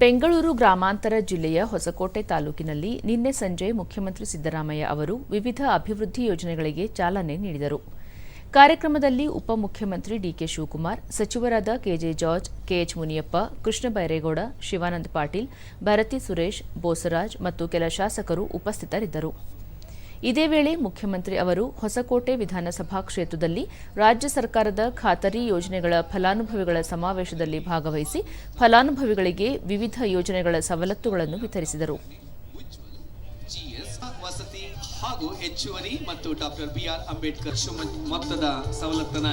ಬೆಂಗಳೂರು ಗ್ರಾಮಾಂತರ ಜಿಲ್ಲೆಯ ಹೊಸಕೋಟೆ ತಾಲೂಕಿನಲ್ಲಿ ನಿನ್ನೆ ಸಂಜೆ ಮುಖ್ಯಮಂತ್ರಿ ಸಿದ್ದರಾಮಯ್ಯ ಅವರು ವಿವಿಧ ಅಭಿವೃದ್ಧಿ ಯೋಜನೆಗಳಿಗೆ ಚಾಲನೆ ನೀಡಿದರು. ಕಾರ್ಯಕ್ರಮದಲ್ಲಿ ಉಪಮುಖ್ಯಮಂತ್ರಿ ಡಿಕೆ ಶಿವಕುಮಾರ್, ಸಚಿವರಾದ ಕೆಜೆ ಜಾರ್ಜ್, ಕೆಎಚ್ ಮುನಿಯಪ್ಪ, ಕೃಷ್ಣ ಬೈರೇಗೌಡ, ಶಿವಾನಂದ ಪಾಟೀಲ್, ಭರತಿ ಸುರೇಶ್, ಬೋಸರಾಜ್ ಮತ್ತು ಕೆಲ ಶಾಸಕರು ಉಪಸ್ಥಿತರಿದ್ದರು. ಇದೇ ವೇಳೆ ಮುಖ್ಯಮಂತ್ರಿ ಅವರು ಹೊಸಕೋಟೆ ವಿಧಾನಸಭಾ ಕ್ಷೇತ್ರದಲ್ಲಿ ರಾಜ್ಯ ಸರ್ಕಾರದ ಖಾತರಿ ಯೋಜನೆಗಳ ಫಲಾನುಭವಿಗಳ ಸಮಾವೇಶದಲ್ಲಿ ಭಾಗವಹಿಸಿ ಫಲಾನುಭವಿಗಳಿಗೆ ವಿವಿಧ ಯೋಜನೆಗಳ ಸವಲತ್ತುಗಳನ್ನು ವಿತರಿಸಿದರು. ಜಿಎಸ್ ವಸತಿ ಹಾಗೂ ಹೆಚ್ಚುವರಿ ಮತ್ತು ಡಾಕ್ಟರ್ ಬಿ ಆರ್ ಅಂಬೇಡ್ಕರ್ ಮೊತ್ತದ ಸವಲತ್ತನ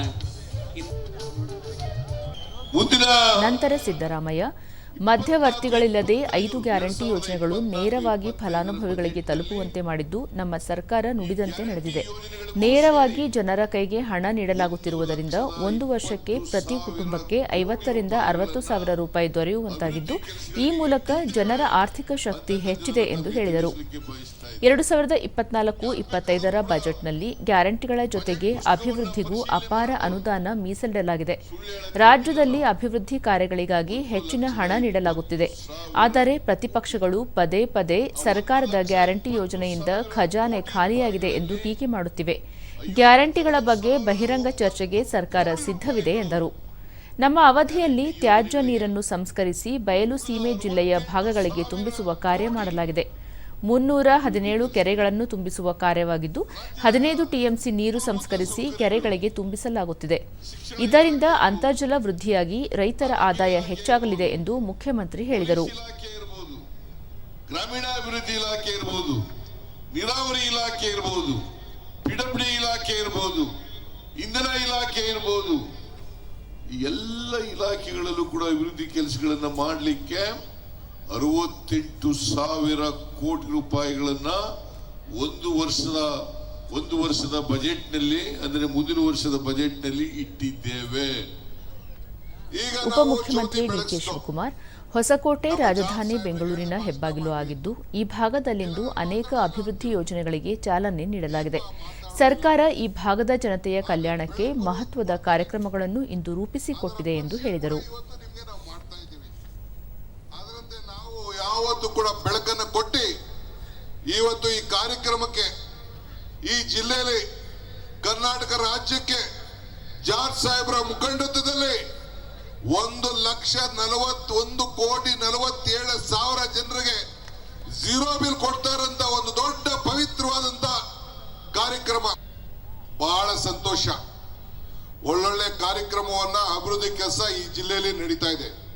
ಮುಂದಿನ ನಂತರ ಸಿದ್ದರಾಮಯ್ಯ ಮಧ್ಯವರ್ತಿಗಳಿಲ್ಲದೆ ಐದು ಗ್ಯಾರಂಟಿ ಯೋಜನೆಗಳು ನೇರವಾಗಿ ಫಲಾನುಭವಿಗಳಿಗೆ ತಲುಪುವಂತೆ ಮಾಡಿದ್ದು ನಮ್ಮ ಸರ್ಕಾರ ನುಡಿದಂತೆ ನಡೆದಿದೆ. ನೇರವಾಗಿ ಜನರ ಕೈಗೆ ಹಣ ನೀಡಲಾಗುತ್ತಿರುವುದರಿಂದ ಒಂದು ವರ್ಷಕ್ಕೆ ಪ್ರತಿ ಕುಟುಂಬಕ್ಕೆ ಐವತ್ತರಿಂದ ಅರವತ್ತು ಸಾವಿರ ರೂಪಾಯಿ ದೊರೆಯುವಂತಾಗಿದ್ದು, ಈ ಮೂಲಕ ಜನರ ಆರ್ಥಿಕ ಶಕ್ತಿ ಹೆಚ್ಚಿದೆ ಎಂದು ಹೇಳಿದರು. ಎರಡು ಸಾವಿರದ ಇಪ್ಪತ್ನಾಲ್ಕು ಇಪ್ಪತ್ತೈದರ ಬಜೆಟ್ನಲ್ಲಿ ಗ್ಯಾರಂಟಿಗಳ ಜೊತೆಗೆ ಅಭಿವೃದ್ಧಿಗೂ ಅಪಾರ ಅನುದಾನ ಮೀಸಲಿಡಲಾಗಿದೆ. ರಾಜ್ಯದಲ್ಲಿ ಅಭಿವೃದ್ಧಿ ಕಾರ್ಯಗಳಿಗಾಗಿ ಹೆಚ್ಚಿನ ಹಣ ನೀಡಲಾಗುತ್ತಿದೆ. ಆದರೆ ಪ್ರತಿಪಕ್ಷಗಳು ಪದೇ ಪದೇ ಸರ್ಕಾರದ ಗ್ಯಾರಂಟಿ ಯೋಜನೆಯಿಂದ ಖಜಾನೆ ಖಾಲಿಯಾಗಿದೆ ಎಂದು ಟೀಕೆ ಮಾಡುತ್ತಿವೆ. ಗ್ಯಾರಂಟಿಗಳ ಬಗ್ಗೆ ಬಹಿರಂಗ ಚರ್ಚೆಗೆ ಸರ್ಕಾರ ಸಿದ್ಧವಿದೆ ಎಂದರು. ನಮ್ಮ ಅವಧಿಯಲ್ಲಿ ತ್ಯಾಜ್ಯ ನೀರನ್ನು ಸಂಸ್ಕರಿಸಿ ಬಯಲು ಸೀಮೆ ಜಿಲ್ಲೆಯ ಭಾಗಗಳಿಗೆ ತುಂಬಿಸುವ ಕಾರ್ಯ ಮಾಡಲಾಗಿದೆ. ಮುನ್ನೂರ ಹದಿನೇಳು ಕೆರೆಗಳನ್ನು ತುಂಬಿಸುವ ಕಾರ್ಯವಾಗಿದ್ದು, ಹದಿನೈದು ಟಿಎಂಸಿ ನೀರು ಸಂಸ್ಕರಿಸಿ ಕೆರೆಗಳಿಗೆ ತುಂಬಿಸಲಾಗುತ್ತಿದೆ. ಇದರಿಂದ ಅಂತರ್ಜಲ ವೃದ್ಧಿಯಾಗಿ ರೈತರ ಆದಾಯ ಹೆಚ್ಚಾಗಲಿದೆ ಎಂದು ಮುಖ್ಯಮಂತ್ರಿ ಹೇಳಿದರು. ಗ್ರಾಮೀಣಾಭಿವೃದ್ಧಿ ಇಲಾಖೆ ಇರಬಹುದು ನೀರಾವರಿ ಇಲಾಖೆ ಇರಬಹುದು ಇಲಾಖೆ ಇರಬಹುದು ಇಂಧನ ಇಲಾಖೆ ಇರ್ಬೋದು ಈ ಎಲ್ಲ ಇಲಾಖೆಗಳಲ್ಲೂ ಕೂಡ ಅಭಿವೃದ್ಧಿ ಕೆಲಸಗಳನ್ನು ಮಾಡಲಿಕ್ಕೆ ಅರವತ್ತೆಂಟು ಸಾವಿರ ಕೋಟಿ ರೂಪಾಯಿಗಳನ್ನ ಒಂದು ವರ್ಷದ ಒಂದು ವರ್ಷದ ಬಜೆಟ್ನಲ್ಲಿ ಅಂದ್ರೆ ಮುಂದಿನ ವರ್ಷದ ಬಜೆಟ್ನಲ್ಲಿ ಇಟ್ಟಿದ್ದೇವೆ. ಈಗ ಉಪಮುಖ್ಯಮಂತ್ರಿ ಡಿಕೆ ಶಿವಕುಮಾರ್ ಹೊಸಕೋಟೆ ರಾಜಧಾನಿ ಬೆಂಗಳೂರಿನ ಹೆಬ್ಬಾಗಿಲು ಆಗಿದ್ದು ಈ ಭಾಗದಲ್ಲಿಂದು ಅನೇಕ ಅಭಿವೃದ್ಧಿ ಯೋಜನೆಗಳಿಗೆ ಚಾಲನೆ ನೀಡಲಾಗಿದೆ. ಸರ್ಕಾರ ಈ ಭಾಗದ ಜನತೆಯ ಕಲ್ಯಾಣಕ್ಕೆ ಮಹತ್ವದ ಕಾರ್ಯಕ್ರಮಗಳನ್ನು ಇಂದು ರೂಪಿಸಿಕೊಟ್ಟಿದೆ ಎಂದು ಹೇಳಿದರು. ಯಾವತ್ತು ಕೂಡ ಬೆಳಕನ್ನು ಕೊಟ್ಟಿ ಇವತ್ತು ಈ ಕಾರ್ಯಕ್ರಮಕ್ಕೆ ಈ ಜಿಲ್ಲೆಯಲ್ಲಿ ಕರ್ನಾಟಕ ರಾಜ್ಯಕ್ಕೆ ಜಾರ್ಜ್ ಸಾಹೇಬ್ರ ಮುಖಂಡತ್ವದಲ್ಲಿ ಒಂದು ಲಕ್ಷ ನಲವತ್ತೊಂದು ಕೋಟಿ ನಲವತ್ತೇಳು ಸಾವಿರ ಜನರಿಗೆ ಝೀರೋ ಬಿಲ್ ಕೊಡ್ತಾರಂತ ಕಾರ್ಯಕ್ರಮ. ಬಹಳ ಸಂತೋಷ. ಒಳ್ಳೊಳ್ಳೆ ಕಾರ್ಯಕ್ರಮವನ್ನ ಅಭಿವೃದ್ಧಿ ಕೆಲಸ ಈ ಜಿಲ್ಲೆಯಲ್ಲಿ ನಡೀತಾ ಇದೆ.